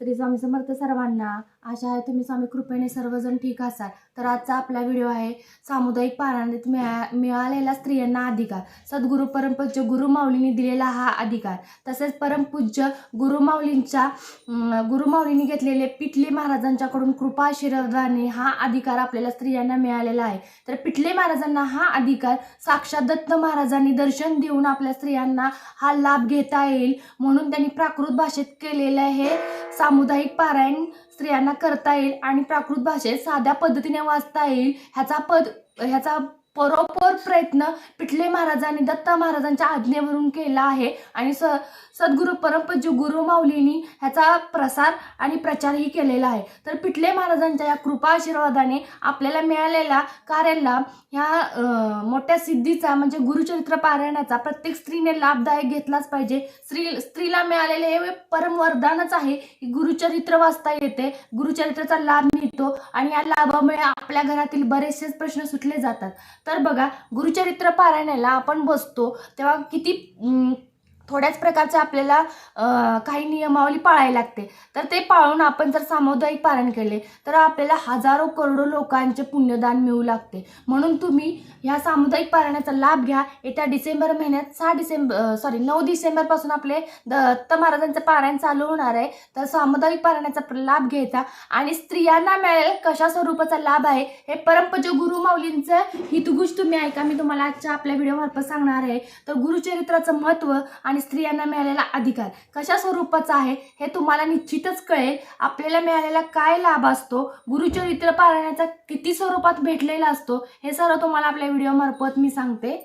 श्री स्वामी समर्थ सर्वांना आशा आहे तुम्ही स्वामी कृपेने सर्वजण ठीक असाल. तर आजचा आपला व्हिडिओ आहे सामुदायिक पारायणात मिळा मिळालेला स्त्रियांना अधिकार. सद्गुरू परमपूज्य गुरुमाऊलींनी दिलेला हा अधिकार. तसेच परमपूज्य गुरुमाऊलींच्या गुरुमाऊलींनी घेतलेले पिठले महाराजांच्याकडून कृपा आशीर्वादाने हा अधिकार आपल्याला स्त्रियांना मिळालेला आहे. तर पिठले महाराजांना हा अधिकार साक्षात दत्त महाराजांनी दर्शन देऊन आपल्या स्त्रियांना हा लाभ घेता येईल म्हणून त्यांनी प्राकृत भाषेत केलेलं हे सामुदायिक पारायण स्त्रियांना करता येईल आणि प्राकृत भाषेत साध्या पद्धतीने वाचता येईल. ह्याचा पद ह्याचा परोपर प्रयत्न पिठले महाराजांनी दत्त महाराजांच्या आज्ञेवरून केला आहे. आणि स सद्गुरू परमपूज्य गुरु माऊलींनी ह्याचा प्रसार आणि प्रचारही केलेला आहे. तर पिठले महाराजांच्या या कृपा आशीर्वादाने आपल्याला मिळालेल्या कार्याला ह्या मोठ्या सिद्धीचा म्हणजे गुरुचरित्र पारायणाचा प्रत्येक स्त्रीने लाभदायक घेतलाच पाहिजे. स्त्री स्त्रीला मिळालेले हे परम वरदानच आहे की गुरुचरित्र वाचता येते गुरुचरित्राचा लाभ मिळतो आणि या लाभामुळे आपल्या घरातील बरेचसेच प्रश्न सुटले जातात. तर बघा गुरुचरित्र पारायणाला आपण बसतो तेव्हा किती थोड्याच प्रकारचे आपल्याला काही नियमावली पाळायला लागते. तर ते पाळून आपण जर सामुदायिक पारायण केले तर आपल्याला हजारो करोडो लोकांचे पुण्यदान मिळू लागते. म्हणून तुम्ही ह्या सामुदायिक पारणाचा लाभ घ्या. येत्या डिसेंबर महिन्यात सहा डिसेंबर सॉरी नऊ डिसेंबरपासून आपले दत्त महाराजांचं पारायण चालू होणार आहे. तर सामुदायिक पारायणाचा लाभ घ्यायचा. आणि स्त्रियांना मिळेल कशा स्वरूपाचा लाभ आहे हे परमपूज्य गुरु माऊलींचं हितगुज तुम्ही ऐका. मी तुम्हाला आजच्या आपल्या व्हिडिओमार्फत सांगणार आहे. तर गुरुचरित्राचं महत्त्व आणि स्त्रियांना मिळालेला अधिकार कशा स्वरूपाचा आहे हे तुम्हाला निश्चितच कळेल. आपल्याला मिळालेला काय लाभ असतो? गुरुचरित्र पारायणाचा किती स्वरूपात भेटलेला असतो? हे सर्व तुम्हाला आपल्या व्हिडिओमार्फत मी सांगते.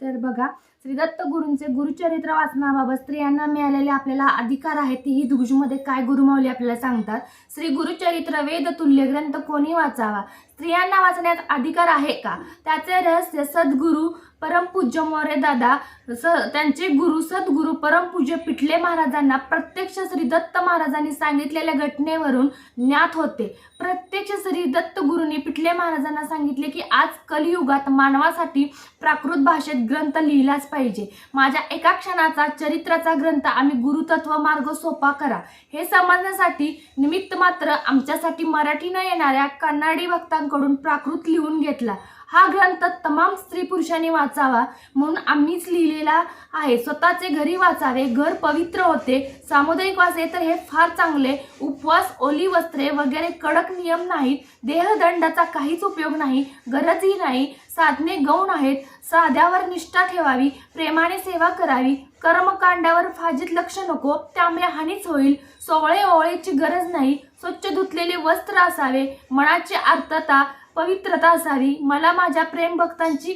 तर बघा श्रीदत्त गुरूंचे गुरुचरित्र वाचनाबाबत स्त्रियांना मिळालेले आपल्याला अधिकार आहेत तीही दुग्जमध्ये काय गुरुमाऊली आपल्याला सांगतात? श्री गुरुचरित्र वेद तुल्य ग्रंथ कोणी वाचावा? स्त्रियांना वाचण्यात अधिकार आहे का? त्याचे रहस्य सद्गुरू परमपूज्य मोरे दादा स त्यांचे गुरु सद्गुरू परमपूज्य पिठले महाराजांना प्रत्यक्ष श्री दत्त महाराजांनी सांगितलेल्या घटनेवरून ज्ञात होते. प्रत्यक्ष श्री दत्त गुरूंनी पिठले महाराजांना सांगितले की आज कलियुगात मानवासाठी प्राकृत भाषेत ग्रंथ लिहिलाच पाहिजे. माझ्या एका क्षणाचा चरित्राचा ग्रंथ आम्ही गुरुतत्व मार्ग सोपा करा. हे समजण्यासाठी निमित्त मात्र आमच्यासाठी मराठी न येणाऱ्या कन्नाडी भक्तांकडून प्राकृत लिहून घेतला. हा ग्रंथ तमाम स्त्री पुरुषांनी वाचावा. म्हणून आम्हीच लिहिलेला आहे. स्वतःचे घरी वाचावे घर पवित्र होते सामुदायिक वाचे तर हे फार चांगले. उपवास ओली वस्त्रे वगैरे कडक नियम नाहीत. देहदंडाचा काहीच उपयोग नाही गरजही नाही. साधने गौण आहेत. साध्यावर निष्ठा ठेवावी प्रेमाने सेवा करावी. कर्मकांडावर फाजीत लक्ष नको त्यामुळे हानीच होईल. सोवळे ओवळेची गरज नाही. स्वच्छ धुतलेले वस्त्र असावे. मनाची आर्तता पवित्रता असावी. मला माझ्या प्रेमभक्तांची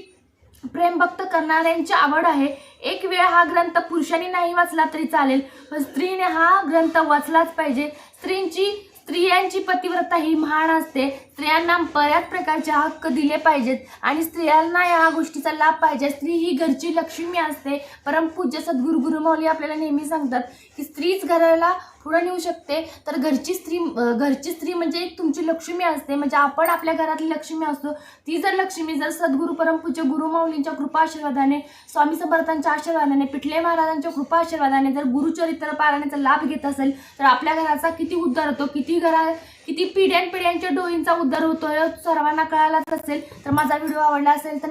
प्रेमभक्त करणाऱ्यांची आवड आहे. एक वेळ हा ग्रंथ पुरुषांनी नाही वाचला तरी चालेल पण स्त्रीने हा ग्रंथ वाचलाच पाहिजे. स्त्रींची स्त्रियांची पतिव्रता ही महान असते. स्त्रियांना बऱ्याच प्रकारचे हक्क दिले पाहिजेत आणि स्त्रियांना या गोष्टीचा लाभ पाहिजे. स्त्री ही घरची लक्ष्मी असते. परमपूज्य सद्गुरु गुरुमौली आपल्याला नेहमी सांगतात की स्त्रीच घराला पुढं नेऊ शकते. तर घरची स्त्री घरची स्त्री म्हणजे एक तुमची लक्ष्मी असते. म्हणजे आपण आपल्या घरातली लक्ष्मी असतो. ती जर लक्ष्मी जर सद्गुरू परमपूज्य गुरुमाऊलींच्या कृपा आशीर्वादाने स्वामी समर्थांच्या आशीर्वादाने पिठले महाराजांच्या कृपा आशीर्वादाने जर गुरुचरित्र पारायणाचा लाभ घेत असेल तर आपल्या घराचा किती उद्धार होतो किती घरा किती पिढ्यानपिढ्यांच्या डोळींचा उद्धार होतो सर्वांना कळालाच असेल. तर माझा व्हिडिओ आवडला असेल तर